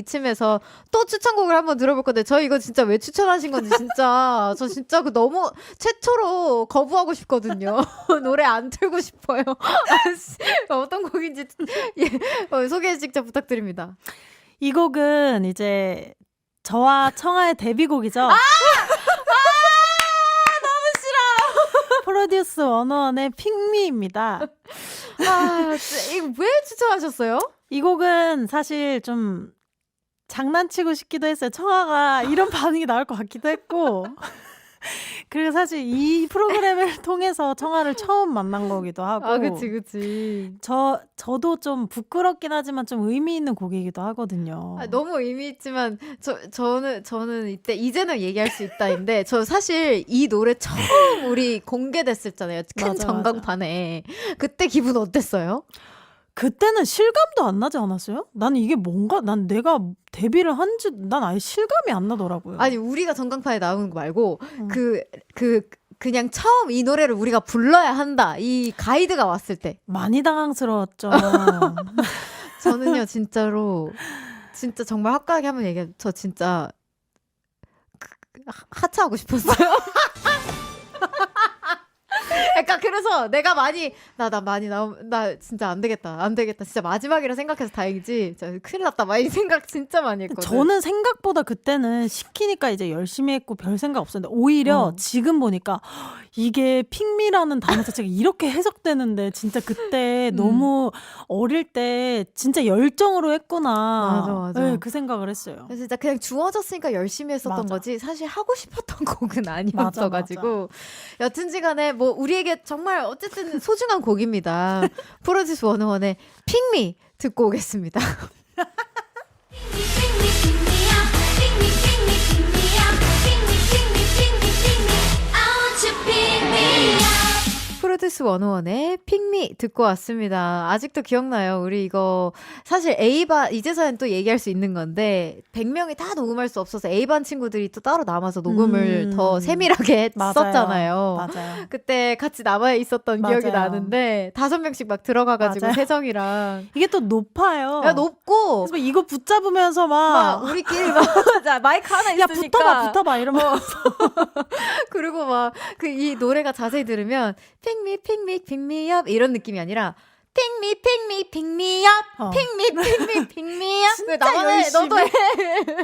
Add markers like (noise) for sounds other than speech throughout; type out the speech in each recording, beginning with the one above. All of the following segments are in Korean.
이쯤에서 또 추천곡을 한번 들어볼 건데 저 이거 진짜 왜 추천하신 건지 진짜 (laughs) 저 진짜 그 너무 최초로 거부하고 싶거든요. (laughs) 노래 안 틀고 싶어요. (laughs) 아씨, 어떤 곡인지 예, 어, 소개 직접 부탁드립니다. 이 곡은 이제 저와 청아의 데뷔곡이죠. 아! 너무 싫어. 프로듀스 101의 핑미입니다. 아, 이거 왜 추천하셨어요? 이 곡은 사실 좀 장난치고 싶기도 했어요. 청아가 이런 (laughs) 반응이 나올 것 같기도 했고. (laughs) 그리고 사실 이 프로그램을 (laughs) 통해서 청아를 처음 만난 거기도 하고. 아, 그치, 그치. 저 저도 좀 부끄럽긴 하지만 좀 의미 있는 곡이기도 하거든요. 아, 너무 의미 있지만 저 저는 저는 이때 이제는 얘기할 수 있다인데 저 사실 이 노래 처음 우리 공개됐었잖아요. 큰 맞아, 전광판에 그때 기분 어땠어요? 그때는 실감도 안 나지 않았어요? 나는 이게 뭔가 난 내가 데뷔를 한지 난 아예 실감이 안 나더라고요. 아니 우리가 전광판에 나오는 거 말고 음. 그그 그냥 처음 이 노래를 우리가 불러야 한다 이 가이드가 왔을 때 많이 당황스러웠죠. (laughs) 저는요 진짜로 진짜 정말 화끈하게 한번 얘기해 저 진짜 그- 하차하고 싶었어요. (laughs) 그래서 내가 많이 나 나 많이 나오 나 진짜 안 되겠다 안 되겠다 진짜 마지막이라 생각해서 다행이지 진짜 큰일 났다 막이 생각 진짜 많이 했거든. 저는 생각보다 그때는 시키니까 이제 열심히 했고 별 생각 없었는데 오히려 어. 지금 보니까 이게 핑미라는 단어 자체가 이렇게 해석되는데 진짜 그때 음. 너무 어릴 때 진짜 열정으로 했구나. 맞아, 맞아. 네, 그 생각을 했어요. 그래서 진짜 그냥 주어졌으니까 열심히 했었던 맞아. 거지 사실 하고 싶었던 (laughs) 곡은 아니었어가지고 여튼지간에 뭐 우리에게 정말 어쨌든 소중한 곡입니다. (laughs) 프로듀스 101의 핑미 듣고 오겠습니다. (laughs) 프로듀스 101의 핑미 듣고 왔습니다. 아직도 기억나요? 우리 이거 사실 A반 이제서야 또 얘기할 수 있는 건데 100명이 다 녹음할 수 없어서 A반 친구들이 또 따로 남아서 녹음을 음. 더 세밀하게 (laughs) 맞아요. 했었잖아요. 맞아요. 그때 같이 남아 있었던 기억이 맞아요. 나는데 다섯 명씩 막 들어가 가지고 맞아요. 세정이랑 이게 또 높아요. 야 높고 그래서 막 이거 붙잡으면서 막, 막 우리끼리 막 (laughs) 자, 마이크 하나 야 있으니까 붙어봐 붙어봐 이러면 (laughs) 그리고 막 그 이 노래가 자세히 들으면 픽미 픽미 픽미업 이런 느낌이 아니라 픽미 픽미 픽미업 어. 픽미 픽미 픽미업 진짜 나만 해? 열심히. 너도 해. (laughs)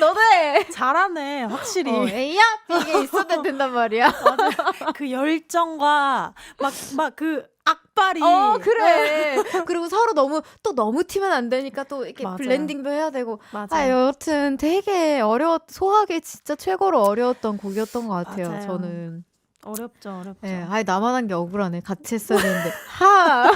너도 해. 잘하네 확실히. 어, 에이야 이게 있어야 (laughs) 된단 말이야. 그 열정과 막 막 그 악발이. 어 그래. (laughs) 그리고 서로 너무 또 너무 튀면 안 되니까 또 이렇게 맞아요. 블렌딩도 해야 되고. 맞아요. 아 여튼 되게 어려웠 소화하기 진짜 최고로 어려웠던 곡이었던 것 같아요 맞아요. 저는 어렵죠 어렵죠. 예, 아예 나만 한 게 억울하네. 같이 했어야 되는데. (laughs) 하!